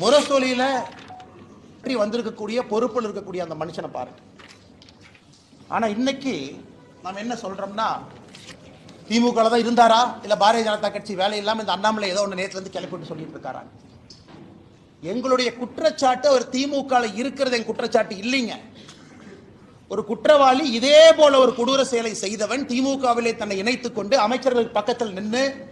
முரசொலியில இப்படி வந்திருக்கக்கூடிய பொறுப்பில் இருக்கக்கூடிய அந்த மனுஷனை பாருங்க. ஆனா இன்னைக்கு நம்ம என்ன சொல்றோம்னா திமுக தான் இருந்தாரா? இல்ல பாரதிய ஜனதா கட்சி வேலை இல்லாம இந்த அண்ணாமலை ஏதோ ஒன்று நேத்துல இருந்து கிளப்பிட்டு சொல்லிட்டு இருக்காரா? எங்களுடைய குற்றச்சாட்டு அவர் திமுக இருக்கிறது என் குற்றச்சாட்டு இல்லைங்க. ஒரு குற்றவாளி இதே போல ஒரு கொடூர செயலை செய்தவன் திமுகவிலே தன்னை இணைத்துக் கொண்டு அமைச்சர்கள் பக்கத்தில் நின்று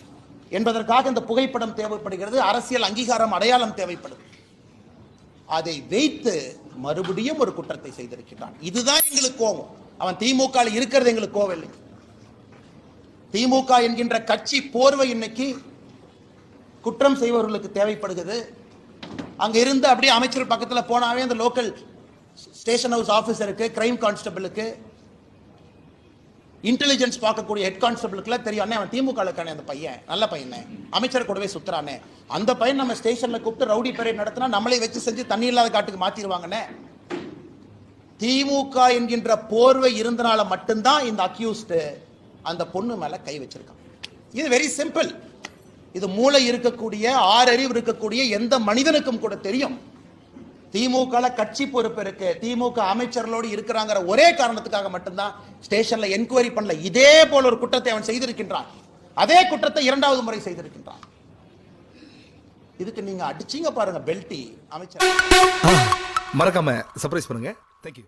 என்பதற்காக இந்த புகைப்படம் தேவைப்படுகிறது. அரசியல் அங்கீகாரம் அடையாளம் தேவைப்படுது. அதை வைத்து மறுபடியும் ஒரு குற்றத்தை செய்திருக்கிறான் இதுதான் எங்களுக்கு கோபம். அவன் திமுக இருக்கிறது எங்களுக்கு கோவம் இல்லை. திமுக என்கின்ற கட்சி போர்வை இன்னைக்கு குற்றம் செய்பவர்களுக்கு தேவைப்படுகிறது. அங்க இருந்து அப்படியே அமைச்சர் பக்கத்தில் போனாவே அந்த லோக்கல் ஸ்டேஷன் ஹவுஸ் ஆஃபீஸருக்கு கிரைம் கான்ஸ்டபிளுக்கு இன்டெலிஜென்ஸ் பார்க்கக்கூடிய ஹெட் கான்ஸ்டபிளுக்குலாம் தெரியும். அண்ணே அவன் திமுக இருக்கானே அந்த பையன். நல்ல பையனே அமைச்சர் கூடவே சுத்துறானே. அந்த பையன் நம்ம ஸ்டேஷனில் கூப்பிட்டு ரவுடி பரேட் நடத்தினா நம்மளே வச்சு செஞ்சு தண்ணி இல்லாத காட்டுக்கு மாற்றிடுவாங்கண்ணே திமுக என்கின்ற போர்வை இருந்தனால மட்டும்தான் இந்த அக்யூஸ்டு அந்த பொண்ணு மேலே கை வச்சிருக்கான். இது வெரி சிம்பிள் இது மூளை இருக்கக்கூடிய ஆறறிவு இருக்கக்கூடிய எந்த மனிதனுக்கும் கூட தெரியும். திமுக கட்சி பொறுப்பு இருக்கு திமுக அமைச்சர்களோடு இருக்கிறாங்கிற ஒரே காரணத்துக்காக மட்டும்தான் ஸ்டேஷன்ல என்கொயரி பண்ணல. இதே போல ஒரு குற்றத்தை அவன் செய்திருக்கின்றான். அதே குற்றத்தை இரண்டாவது முறை செய்திருக்கின்றான். இதுக்கு நீங்க அடிச்சீங்க பாருங்க பெல்ட்டி அமைச்சர். மறக்காம சர்ப்ரைஸ் பண்ணுங்க.